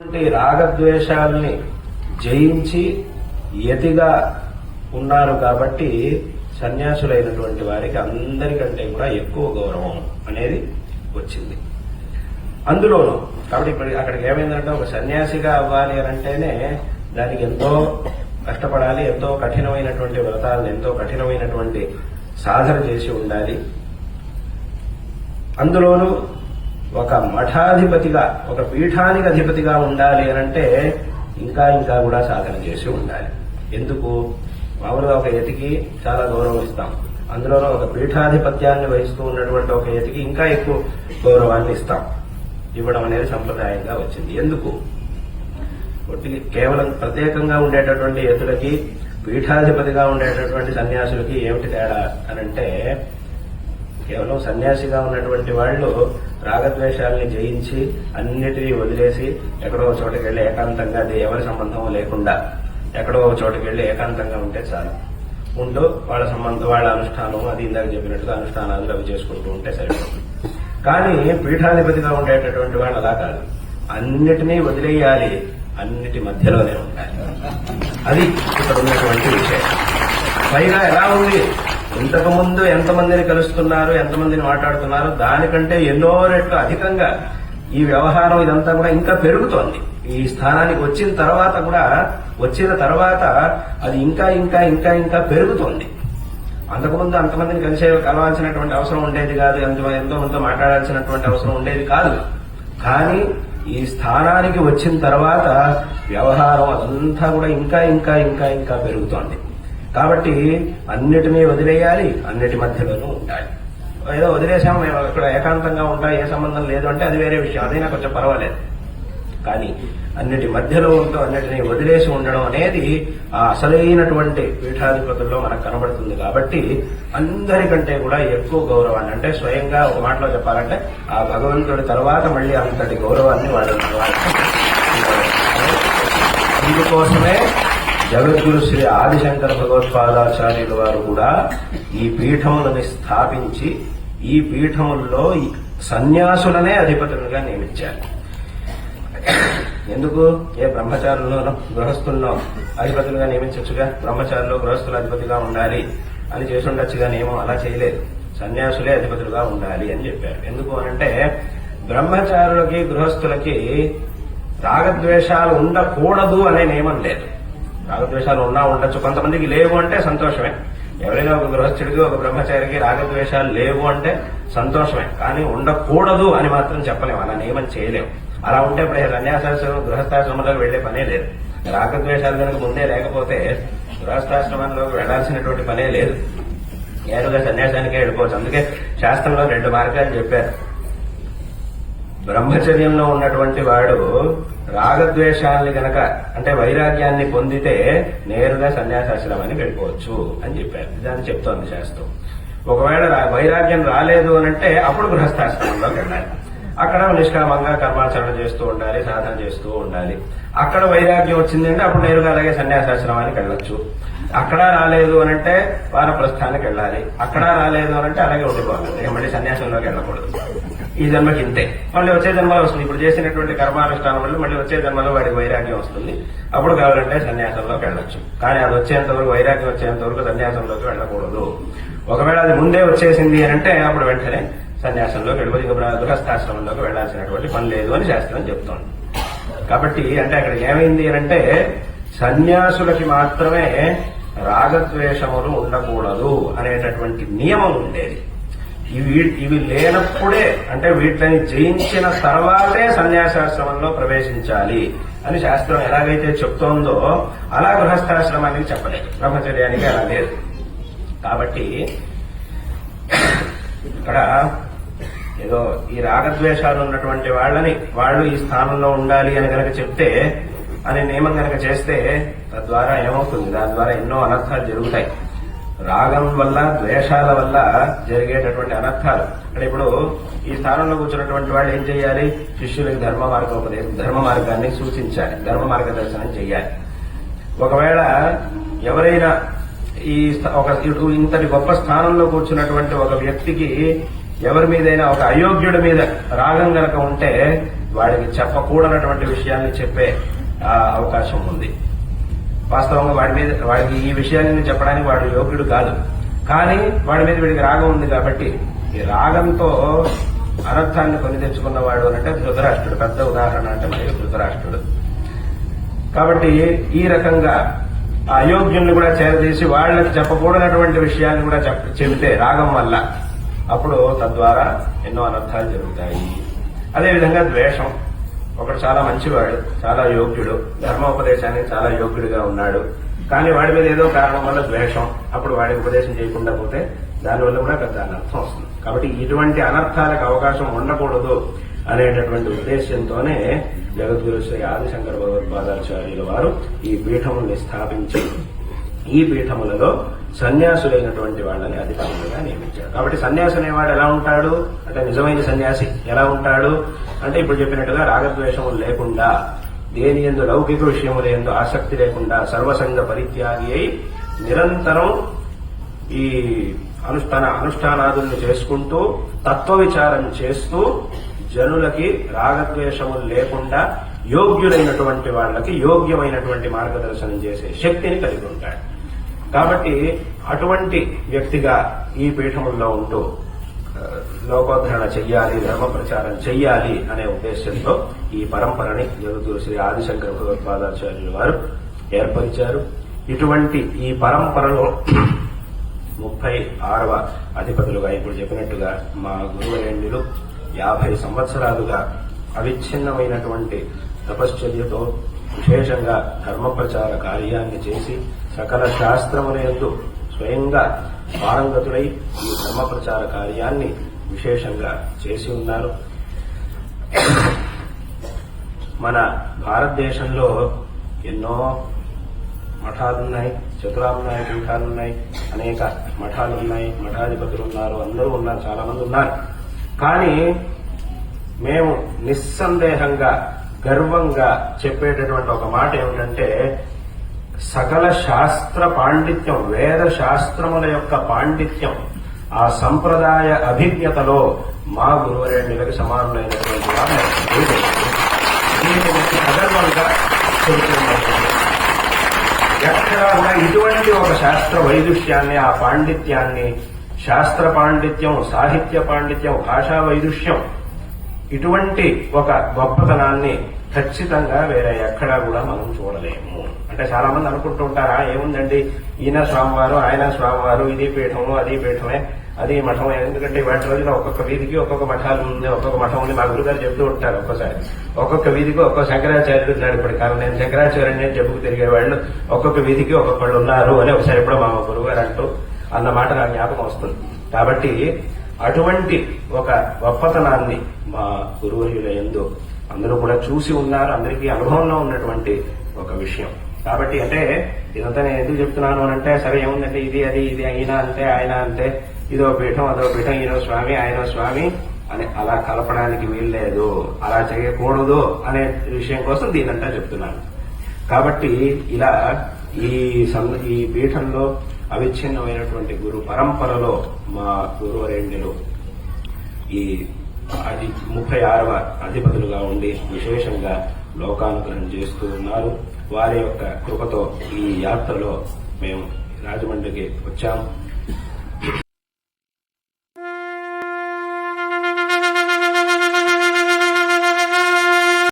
రాగద్వేషాల్ని రాగద్వేషాలని జయించి యతిగా ఉన్నారు కాబట్టి సన్యాసులైనటువంటి వారికి అందరికంటే కూడా ఎక్కువ గౌరవం అనేది వచ్చింది. అందులోనూ కాబట్టి ఇప్పుడు అక్కడికి ఏమైందంటే ఒక సన్యాసిగా అవ్వాలి అని అంటేనే దానికి ఎంతో కష్టపడాలి ఎంతో కఠినమైనటువంటి వ్రతాలను ఎంతో కఠినమైనటువంటి సాధన చేసి ఉండాలి. అందులోనూ ఒక మఠాధిపతిగా ఒక పీఠానికి అధిపతిగా ఉండాలి అని అంటే ఇంకా ఇంకా కూడా సాధన చేసి ఉండాలి. ఎందుకు? మామూలుగా ఒక యతికి చాలా గౌరవం ఇస్తాం. అందులోనూ ఒక పీఠాధిపత్యాన్ని వహిస్తూ ఉన్నటువంటి ఒక యతికి ఇంకా ఎక్కువ గౌరవాన్ని ఇస్తాం. ఇవ్వడం అనేది సంప్రదాయంగా వచ్చింది. ఎందుకు? కేవలం ప్రత్యేకంగా ఉండేటటువంటి యతులకి పీఠాధిపతిగా ఉండేటటువంటి సన్యాసులకి ఏమిటి తేడా అనంటే కేవలం సన్యాసిగా ఉన్నటువంటి వాళ్ళు రాగద్వేషాలని జయించి అన్నిటినీ వదిలేసి ఎక్కడో ఒక చోటకి వెళ్ళి ఏకాంతంగా అది ఎవరి సంబంధం లేకుండా ఎక్కడో ఒక చోటకి వెళ్ళి ఏకాంతంగా ఉంటే చాలు. ఉంటూ వాళ్ళ సంబంధం వాళ్ళ అనుష్ఠానం అది ఇందాక చెప్పినట్టుగా అనుష్ఠానాలు అవి చేసుకుంటూ ఉంటే సరిపోతుంది. కానీ పీఠాధిపతిగా ఉండేటటువంటి వాళ్ళు అలా కాదు. అన్నిటినీ వదిలేయాలి. అన్నిటి మధ్యలోనే ఉండాలి. అది ఇక్కడ ఉన్నటువంటి విషయం. పైగా ఎలా ఉంది? ఇంతకు ముందు ఎంతమందిని కలుస్తున్నారు ఎంతమందిని మాట్లాడుతున్నారు దానికంటే ఎన్నో రెట్లు అధికంగా ఈ వ్యవహారం ఇదంతా కూడా ఇంకా పెరుగుతోంది. ఈ స్థానానికి వచ్చిన తర్వాత కూడా వచ్చిన తర్వాత అది ఇంకా ఇంకా ఇంకా ఇంకా పెరుగుతోంది. అంతకుముందు అంతమందిని కలిసే కలవాల్సినటువంటి అవసరం ఉండేది కాదు ఎంతో ఎంతో మందితో మాట్లాడాల్సినటువంటి అవసరం ఉండేది కాదు. కానీ ఈ స్థానానికి వచ్చిన తర్వాత వ్యవహారం అదంతా కూడా ఇంకా ఇంకా ఇంకా ఇంకా పెరుగుతోంది. కాబట్టి అన్నిటినీ వదిలేయాలి అన్నిటి మధ్యలోనూ ఉండాలి. ఏదో వదిలేసాము మేము ఇక్కడ ఏకాంతంగా ఉంటా ఏ సంబంధం లేదు అంటే అది వేరే విషయం అదైనా కొంచెం పర్వాలేదు. కానీ అన్నిటి మధ్యలో ఉంటూ అన్నిటినీ వదిలేసి ఉండడం అనేది ఆ అసలైనటువంటి పీఠాధిపతుల్లో మనకు కనబడుతుంది కాబట్టి అందరికంటే కూడా ఎక్కువ గౌరవాన్ని అంటే స్వయంగా ఒక మాటలో చెప్పాలంటే ఆ భగవంతుడి తర్వాత మళ్ళీ అంతటి గౌరవాన్ని వాళ్ళు అందుకోసమే జగద్గురు శ్రీ ఆదిశంకర భగవత్పాదాచార్యుల వారు కూడా ఈ పీఠములని స్థాపించి ఈ పీఠముల్లో సన్యాసులనే అధిపతులుగా నియమించారు. ఎందుకు? ఏ బ్రహ్మచారులను గృహస్థుల్లో అధిపతులుగా నియమించచ్చుగా? బ్రహ్మచారులు గృహస్థులు అధిపతిగా ఉండాలి అని చేసి ఉండొచ్చుగా నియమం అలా చేయలేదు. సన్యాసులే అధిపతులుగా ఉండాలి అని చెప్పారు. ఎందుకు అనంటే బ్రహ్మచారులకి గృహస్థులకి రాగద్వేషాలు ఉండకూడదు అనే నియమం లేదు. రాగద్వేషాలు ఉన్నా ఉండొచ్చు. కొంతమందికి లేవు అంటే సంతోషమే. ఎవరైనా ఒక గృహస్థుడికి ఒక బ్రహ్మచారికి రాగద్వేషాలు లేవు అంటే సంతోషమే. కానీ ఉండకూడదు అని మాత్రం చెప్పలేము. అలా నియమం చేయలేము. అలా ఉంటే ఇప్పుడు సన్యాసాశ్రమం గృహస్థాశ్రమంలోకి వెళ్ళే పనే లేదు. రాగద్వేషాలు కనుక ముందే లేకపోతే గృహస్థాశ్రమంలోకి వెళ్ళాల్సినటువంటి పనే లేదు. నేరుగా సన్యాసానికే వెళ్ళిపోవచ్చు. అందుకే శాస్త్రంలో రెండు మార్గాలు చెప్పారు. బ్రహ్మచర్యంలో ఉన్నటువంటి వాడు రాగద్వేషాలని గనక అంటే వైరాగ్యాన్ని పొందితే నేరుగా సన్యాసాశ్రమానికి వెళ్ళిపోవచ్చు అని చెప్పారు. దాన్ని చెప్తోంది శాస్త్రం. ఒకవేళ వైరాగ్యం రాలేదు అని అంటే అప్పుడు గృహస్థాశ్రమంలోకి వెళ్ళాలి. అక్కడ నిష్కామంగా కర్మాచరణ చేస్తూ ఉండాలి సాధన చేస్తూ ఉండాలి. అక్కడ వైరాగ్యం వచ్చిందంటే అప్పుడు నేరుగా అలాగే సన్యాసాశ్రమానికి వెళ్ళొచ్చు. అక్కడ రాలేదు అని అంటే వానప్రస్థానికి వెళ్ళాలి. అక్కడ రాలేదు అని అంటే అలాగే ఉండిపోవాలి. ఇక మళ్ళీ సన్యాసంలోకి వెళ్ళకూడదు. ఈ జన్మకి ఇంతే. మళ్ళీ వచ్చే జన్మలో వస్తుంది. ఇప్పుడు చేసినటువంటి కర్మానుష్ఠానం వల్ల మళ్ళీ వచ్చే జన్మలో వాడికి వైరాగ్యం వస్తుంది. అప్పుడు కావాలంటే సన్యాసంలోకి వెళ్ళొచ్చు. కానీ అది వచ్చేంత వరకు వైరాగ్యం వచ్చేంత వరకు సన్యాసంలోకి వెళ్ళకూడదు. ఒకవేళ అది ముందే వచ్చేసింది అని అంటే అప్పుడు వెంటనే సన్యాసంలోకి వెళ్ళిపోయి గృహస్థాశ్రమంలోకి వెళ్ళాల్సినటువంటి పని లేదు అని శాస్త్రం చెప్తోంది. కాబట్టి అంటే అక్కడ ఏమైంది అని అంటే సన్యాసులకి మాత్రమే రాగద్వేషములు ఉండకూడదు అనేటటువంటి నియమం ఉండేది. ఇవి ఇవి లేనప్పుడే అంటే వీటిని జయించిన తర్వాతే సన్యాసాశ్రమంలో ప్రవేశించాలి అని శాస్త్రం ఎలాగైతే చెప్తోందో అలా గృహస్థాశ్రమానికి చెప్పలేదు. బ్రహ్మచర్యానికి అలా లేదు. కాబట్టి ఇక్కడ ఏదో ఈ రాగద్వేషాలు ఉన్నటువంటి వాళ్ళని వాళ్ళు ఈ స్థానంలో ఉండాలి అని కనుక చెప్తే అని నియమం కనుక చేస్తే తద్వారా ఏమవుతుంది? దాని ద్వారా ఎన్నో అనర్థాలు జరుగుతాయి. రాగం వల్ల ద్వేషాల వల్ల జరిగేటటువంటి అనర్థాలు. అంటే ఇప్పుడు ఈ స్థానంలో కూర్చున్నటువంటి వాళ్ళు ఏం చేయాలి? శిష్యులకు ధర్మ మార్గోపదేశం ధర్మ మార్గాన్ని సూచించాలి. ధర్మ మార్గదర్శనం చేయాలి ఒకవేళ ఎవరైనా ఈ ఒక ఇంతటి గొప్ప స్థానంలో కూర్చున్నటువంటి ఒక వ్యక్తికి ఎవరి మీదైనా ఒక అయోగ్యుడి మీద రాగం గనక ఉంటే వాడికి చెప్పకూడనటువంటి విషయాన్ని చెప్పే అవకాశం ఉంది. వాస్తవంగా వాడి మీద వాడికి ఈ విషయాన్ని చెప్పడానికి వాడు యోగ్యుడు కాదు. కానీ వాడి మీద వీడికి రాగం ఉంది కాబట్టి ఈ రాగంతో అనర్థాన్ని కొని తెచ్చుకున్నవాడు అంటే ధృతరాష్ట్రుడు. పెద్ద ఉదాహరణ అంటే మరి ధృతరాష్ట్రుడు. కాబట్టి ఈ రకంగా ఆ అయోగ్యుల్ని కూడా చేరదీసి వాళ్ళకి చెప్పకూడనటువంటి విషయాన్ని కూడా చెప్ చెబితే రాగం వల్ల అప్పుడు తద్వారా ఎన్నో అనర్థాలు జరుగుతాయి. అదేవిధంగా ద్వేషం. ఒకడు చాలా మంచివాడు చాలా యోగ్యుడు. ధర్మోపదేశానికి చాలా యోగ్యుడిగా ఉన్నాడు. కానీ వాడి మీద ఏదో కారణం వల్ల ద్వేషం. అప్పుడు వాడి ఉపదేశం చేయకుండా పోతే దానివల్ల కూడా పెద్ద అనర్థం వస్తుంది. కాబట్టి ఇటువంటి అనర్థాలకు అవకాశం ఉండకూడదు అనేటటువంటి ఉద్దేశంతోనే జగద్గురు శ్రీ ఆదిశంకర భగవత్పాదాచార్యుల వారు ఈ పీఠముల్ని స్థాపించి ఈ పీఠములలో సన్యాసులైనటువంటి వాళ్ళని అధికారులుగా నియమించాడు కాబట్టి సన్యాసి అనేవాడు ఎలా ఉంటాడు? అంటే నిజమైన సన్యాసి ఎలా ఉంటాడు? అంటే ఇప్పుడు చెప్పినట్టుగా రాగద్వేషములు లేకుండా దేని ఎందు లౌకిక విషయముల ఎందు ఆసక్తి లేకుండా సర్వసంగ పరిత్యాగి అయి నిరంతరం ఈ అనుష్ఠాన అనుష్ఠానాదుల్ని చేసుకుంటూ తత్వ విచారం చేస్తూ జనులకి రాగద్వేషములు లేకుండా యోగ్యులైనటువంటి వాళ్ళకి యోగ్యమైనటువంటి మార్గదర్శనం చేసే శక్తిని కలిగి ఉంటాడు. కాబట్టి అటువంటి వ్యక్తిగా ఈ పీఠముల్లో ఉంటూ లోకోద్ధరణ చెయ్యాలి ధర్మ ప్రచారం చెయ్యాలి అనే ఉద్దేశంతో ఈ పరంపరని జగద్గురు శ్రీ ఆదిశంకర భగవత్పాదాచార్యులు వారు ఏర్పరిచారు. ఇటువంటి ఈ పరంపరలో ముప్పై ఆరవ అధిపతులుగా ఇప్పుడు చెప్పినట్టుగా మా గురువరేణ్యులు యాభై సంవత్సరాలుగా అవిచ్ఛిన్నమైనటువంటి తపశ్చర్యతో విశేషంగా ధర్మ ప్రచార కార్యాన్ని చేసి సకల శాస్త్రముల ఎందు స్వయంగా పారంగతుడై ఈ ధర్మ ప్రచార కార్యాన్ని విశేషంగా చేసి ఉన్నారు మన భారతదేశంలో ఎన్నో మఠాలున్నాయి చతురామున్నాయి పీఠాలున్నాయి అనేక మఠాలున్నాయి మఠాధిపతులు ఉన్నారు అందరూ ఉన్నారు చాలా మంది ఉన్నారు. కానీ మేము నిస్సందేహంగా గర్వంగా చెప్పేటటువంటి ఒక మాట ఏమిటంటే సకల శాస్త్ర పాండిత్యం వేద శాస్త్రముల యొక్క పాండిత్యం ఆ సంప్రదాయ అభిజ్ఞతలో మా గురువరేణ్యులకు సమానమైనటువంటి వారు ఎక్కడ కూడా ఇటువంటి ఒక శాస్త్ర వైదుష్యాన్ని ఆ పాండిత్యాన్ని శాస్త్ర పాండిత్యం సాహిత్య పాండిత్యం భాషా వైదుష్యం ఇటువంటి ఒక గొప్పతనాన్ని ఖచ్చితంగా వేరే ఎక్కడా కూడా మనం చూడలేము. అంటే చాలా మంది అనుకుంటూ ఉంటారా ఏముందండి? ఈయన స్వామివారు ఆయన స్వామివారు ఇది పీఠము అది పీఠమే అది మఠం ఎందుకంటే వాటి రోజున ఒక్కొక్క వీధికి ఒక్కొక్క మఠాలు ఉంది ఒక్కొక్క మఠం ఉంది మా గురుగారు చెప్తూ ఉంటారు ఒక్కోసారి. ఒక్కొక్క వీధికి ఒక్కొక్క శంకరాచార్యుడు ఉన్నాడు ఇప్పటి కాలం నేను శంకరాచార్యుని నేను చెప్పుకు తిరిగే వాళ్ళు ఒక్కొక్క వీధికి ఒక్కొక్కళ్ళు ఉన్నారు అని ఒకసారి ఎప్పుడో మా గురుగారు అంటూ అన్న మాట నా జ్ఞాపకం వస్తుంది. కాబట్టి అటువంటి ఒక గొప్పతనాన్ని మా గురువుల ఎందు అందరూ కూడా చూసి ఉన్నారు అందరికీ అనుభవంలో ఉన్నటువంటి ఒక విషయం. కాబట్టి అంటే ఇదంతా నేను ఎందుకు చెప్తున్నాను అని అంటే సరే ఏముందంటే ఇది అది ఇది అయినా అంతే ఆయన అంతే ఇదో పీఠం అదో పీఠం ఈయనో స్వామి ఆయన స్వామి అని అలా కలపడానికి వీల్లేదు. అలా చేయకూడదు అనే విషయం కోసం దీనంతా చెప్తున్నాను. కాబట్టి ఇలా ఈ ఈ పీఠంలో అవిచ్ఛిన్నమైనటువంటి గురు పరంపరలో మా గురువరేణ్యులు ఈ అది ముప్పై ఆరవ అధిపతులుగా ఉండి విశేషంగా లోకానుగ్రహం చేస్తూ ఉన్నారు. వారి యొక్క కృపతో ఈ యాత్రలో మేము రాజమండ్రికి వచ్చాము.